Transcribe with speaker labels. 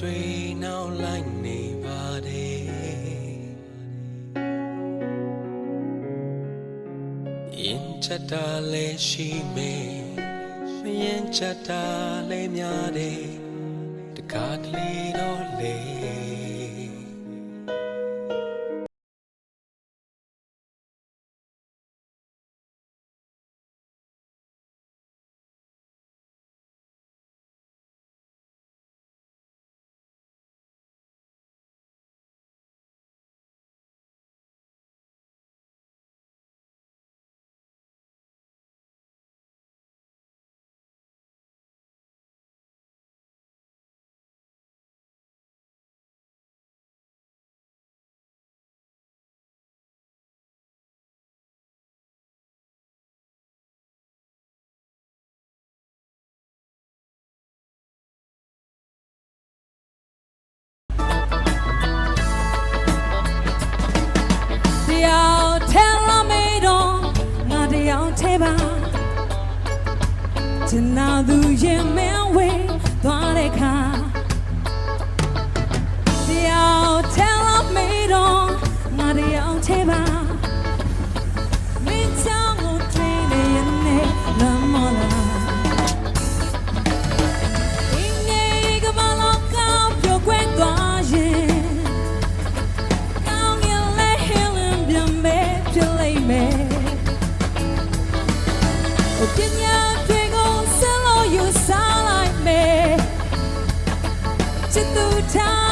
Speaker 1: တွေနောက်လိုက်နေပါတယ်ရင်ချက်တာလည်းရှိမေမရင်ချက်တာလည်းများတယ်တကားကလေးတော့လေ
Speaker 2: ထဲပါချင်နာသူရင်မင်းဝေးသွားတဲ့ခါ ပညာတွေကိုဆက်လို့ယူစားလိုက်မယ်။ချစ်သူထား